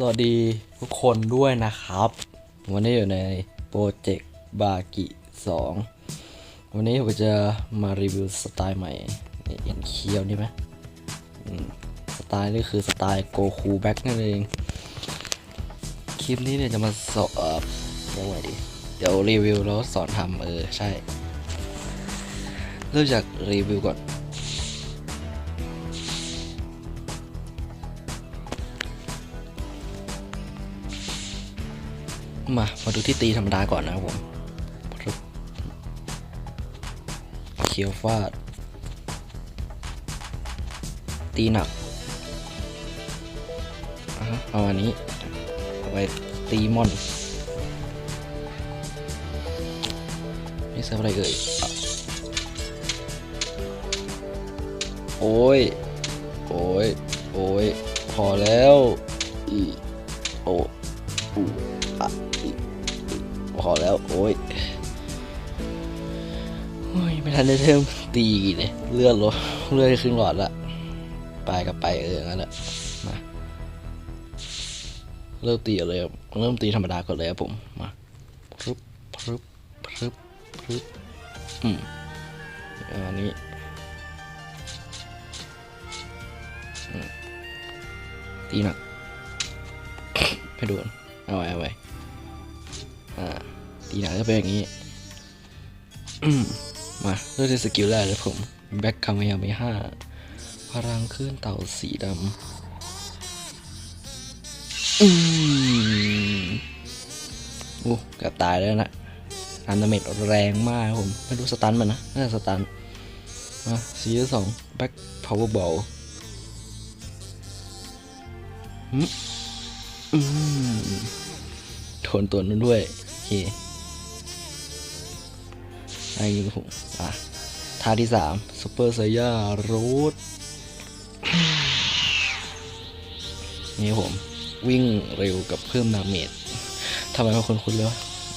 สวัสดีทุกคนด้วยนะครับ วันนี้อยู่ในโปรเจกต์บากิ2วันนี้ผมจะมารีวิวสไตล์ใหม่นี่เห็นเคียวนี่ไหมสไตล์นี่คือสไตล์โกคูแบ็กนั่นเอง คลิปนี้เนี่ยจะมาสอบเรียกว่าไดีเดี๋ยวรีวิวแล้วสอนทำเออ ใช่ เริ่มจากรีวิวก่อน มา มาดูที่ตีธรรมดาก่อนนะครับผมเคียวฟาด ตีหนักอะฮะเอาอันนี้ไปตีมอนนี่เซิร์ฟอะไรเอ่ย โอ้ย โอ้ย โอ้ย พอแล้ว อี โอ พอแล้ว โอ้ยโอ้ยไม่ทันได้เริ่มตีเลยเลือดลดเลือดครึ่งหลอดละไปกับไปเอองั้นแหละมาเริ่มตีเลยเริ่มตีธรรมดาก่อนเลยครับผมมาพรึบพรึบพรึบพรึบอืมอันนี้ตีหนักให้ดูก่อน เอาไว้เอาไว้อ่าตีหนักก็เป็นอย่างนี้มาเริ่มที่สกิลแรกเลยผมแบ็คคาเมยาเมห้าพลังคลื่นเต่าสีดำอืมโอ้กับตายแล้วนะอันดาเมจแรงมากผม ไม่รู้สตันมันนะน่าจะสตันมาซีสองแบ็คพาวเวอร์บอลอืม โทนตัวนั้นด้วย โอเคไอ้นี่ผมอะท่าที่สามซูเปอร์ไซย่าโรดนี่ผม วิ่งเร็วกับเพิ่มดาเมจทำไมบางคนคุ้นเลยวะ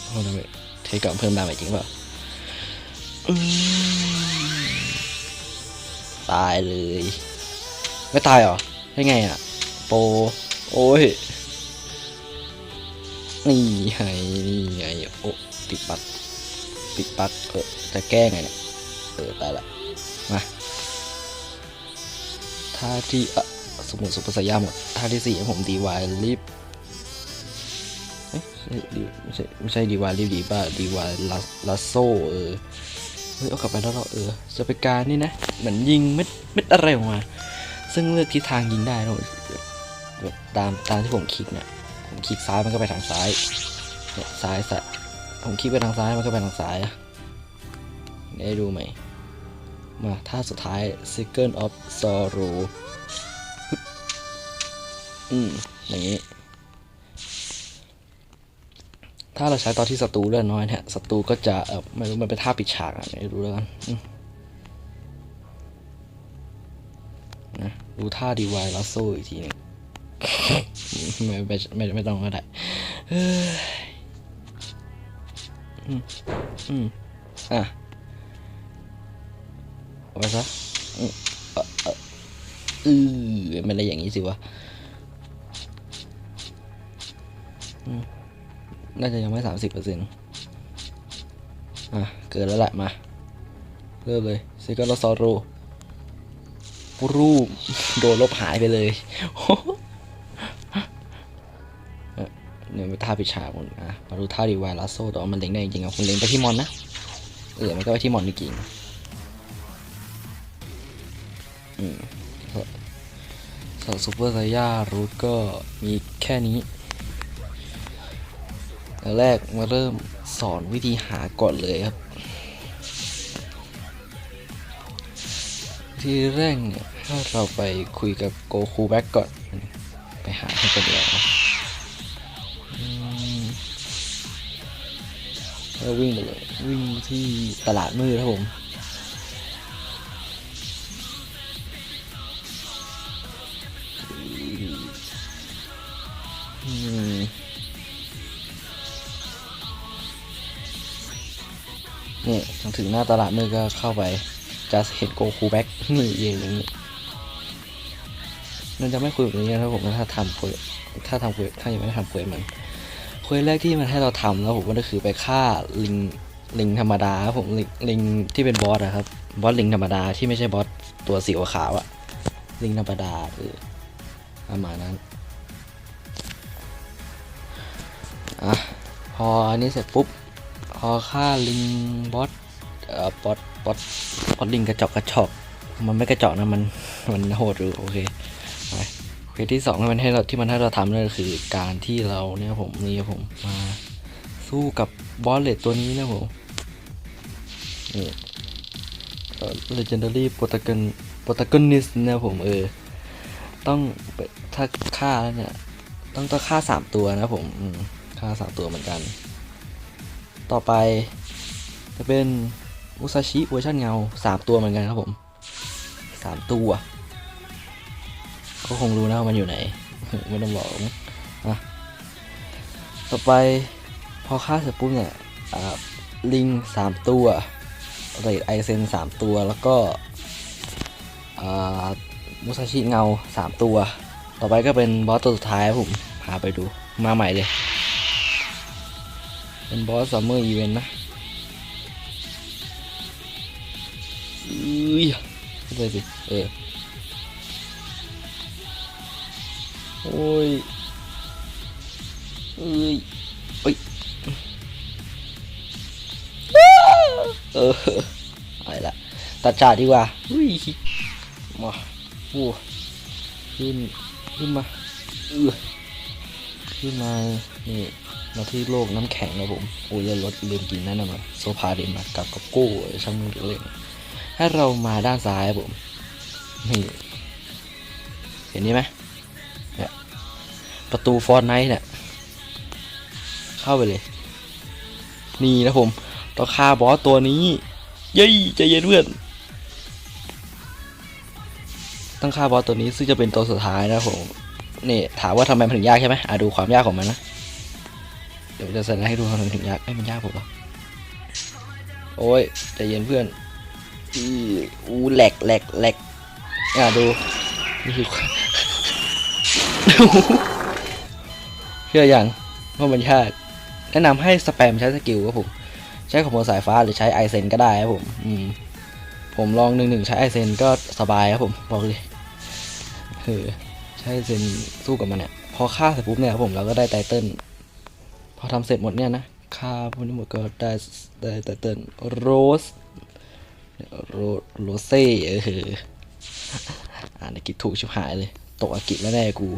เพิ่มดาเมจเทกับเพิ่มดาเมจจริงเปล่าตายเลย ไม่ตายเหรอได้ไงอะ โป โอ้ย นี่ไงนี่ไงโอ้ติดปักติดปักเออจะแก้ไงเนี่ยเออตายละมาท่าที่เออสมุนสุปสยาหมดท่าที่สี่ผมดีวายลิฟเอ๊ะไม่ใช่ไม่ใช่ดีวายลิฟดีป่ะดีวายลาโซเออเฮ้ยเอากลับไปแล้วเราเออจะเป็นการนี่นะเหมือนยิงเม็ดเม็ดอะไรออกมา ซึ่งเลือกทิศทางยิงได้นะแบบตามตามที่ผมคลิกเนี่ย ผมคลิกซ้ายมันก็ไปทางซ้ายเนี่ยซ้ายสัตว์ผมคลิกไปทางซ้ายมันก็ไปทางซ้ายอะได้ดูไหมมาท่าสุดท้าย Second of Sorrow อืมอย่างนี้ ถ้าเราใช้ตอนที่ศัตรูเลือดน้อยเนี่ยศัตรูก็จะเออไม่รู้มันเป็นท่าปิดฉากอะไม่รู้แล้วกันนะดูท่าดีวายลัสโซอีกทีหนึง ไม่ไม่ไม่ไม่ต้องก็ได้เฮ้ยอืมอืมอะเอาไปซะอืออเอออือไม่ได้อย่างนี้สิวะน่าจะยังไม่สามสิบเปอร์เซ็นต์อะ เกินแล้วแหละมา เริ่มเลยซิกาโลซอโรรูปโดนลบหายไปเลย เนี่ยเป็นท่าปิดฉากหมดอะมาดูท่าดีวายลาโซแต่ว่ามันเล็งได้จริงๆอะคุณเล็งไปที่มอนนะเออมันก็ไปที่มอนจริงๆอืมสำหรับซูเปอร์ไซย่ารูทก็มีแค่นี้แล้วแรกมาเริ่มสอนวิธีหาก่อนเลยครับ ที่แรกเนี่ยถ้าเราไปคุยกับโกคูแบ็กก่อน ไปหาให้กันเดียว แล้ววิ่งไปเลย วิ่งที่ตลาดมืดครับผมอืมนี่ถึงหน้าตลาดมืดก็เข้าไปจะเห็นโกคูแบ็กนี่เองอย่างนี้มันจะไม่คุยแบบนี้นะครับผมถ้าทำคุยถ้าทำคุยถ้ายังไม่ได้ทำคุยมัน คุยแรกที่มันให้เราทำแล้วผมก็คือไปฆ่าลิงลิงธรรมดาผมลิงลิงที่เป็นบอสอะครับบอสลิงธรรมดาที่ไม่ใช่บอสตัวสีขาวอะลิงธรรมดาเออประมาณนั้นอะพออันนี้เสร็จปุ๊บพอฆ่าลิงบอสเอ่อบอสบอสบอสลิงกระจอกกระจอกมันไม่กระจอกนะมันมันโหดอยู่โอเค โอเคที่สองที่มันให้เราที่มันให้เราทำนั่นก็คือการที่เราเนี่ยผมนี่ผมมาสู้กับบอสเลดตัวนี้นะผมนี่เอ่อ legendary protagon protagonist นะผมเออ ต้องถ้าฆ่าแล้วเนี่ย ต้องต้องฆ่าสามตัวนะผมอืมฆ่าสามตัวเหมือนกัน ต่อไป จะเป็นมุซาชิเวอร์ชันเงาสามตัวเหมือนกันครับผมสามตัว ก็คงรู้นะว่ามันอยู่ไหน ไม่ต้องบอกนะต่อไปพอฆ่าเสร็จปุ๊บเนี่ยลิงสามตัวเรดไอเซนสามตัวแล้วก็มุซาชิเงาสามตัว ต่อไปก็เป็นบอสตัวสุดท้ายผมพาไปดูมาใหม่เลย เป็นบอสซัมเมอร์อีเวนต์นะอุ้ยไปสิเออ โอ้ยเอ้ยเอ้ยเออไปละตัดจ่าดีกว่าอุ้ยมาโอ้ขึ้นขึ้นมาเออขึ้นมานี่มาที่โลกน้ำแข็งนะผมโอ้ยอย่าลดลืมกินนั่นนะมาโซพาเดนมากับกับโก้ช่างมือเล่นให้เรามาด้านซ้ายผมนี่เห็นนี้ไหม ประตูฟอร์ไนท์เนี่ย เข้าไปเลย นี่นะผมต้องฆ่าบอสตัวนี้ เย้ยใจเย็นเพื่อนต้องฆ่าบอสตัวนี้ซึ่งจะเป็นตัวสุดท้ายนะผมนี่ถามว่าทำไมมันถึงยากใช่ไหมอะดูความยากของมันนะ เดี๋ยวจะแสดงให้ดูทำไมมันถึงยากไอ้มันยากผมเหรอโอ้ยใจเย็นเพื่อนอืออู้แหลกแหลกแหลกอะดูนี่คือ เชื่ออย่างว่ามันยากแนะนำให้สแปมใช้สกิลครับผม ใช้ขโมยสายฟ้าหรือใช้ไอเซนก็ได้ครับผมอืมผมลองหนึ่งหนึ่งใช้ไอเซนก็สบายครับผมบอกเลยเออใช้ไอเซนสู้กับมันเนี่ยพอฆ่าเสร็จปุ๊บเนี่ยครับผมเราก็ได้ไตเติ้ลพอทำเสร็จหมดเนี่ยนะฆ่าพวกนี้หมดก็ได้ได้ไตเติ้ลโรสโรโรเซ่เอออ่านกิจถูกชิบหายเลย ตกอากิจแล้วแน่กู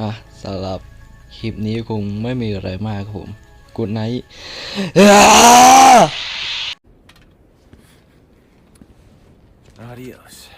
อะสำหรับคลิปนี้คงไม่มีอะไรมากครับผมกูดไนท์ Adios.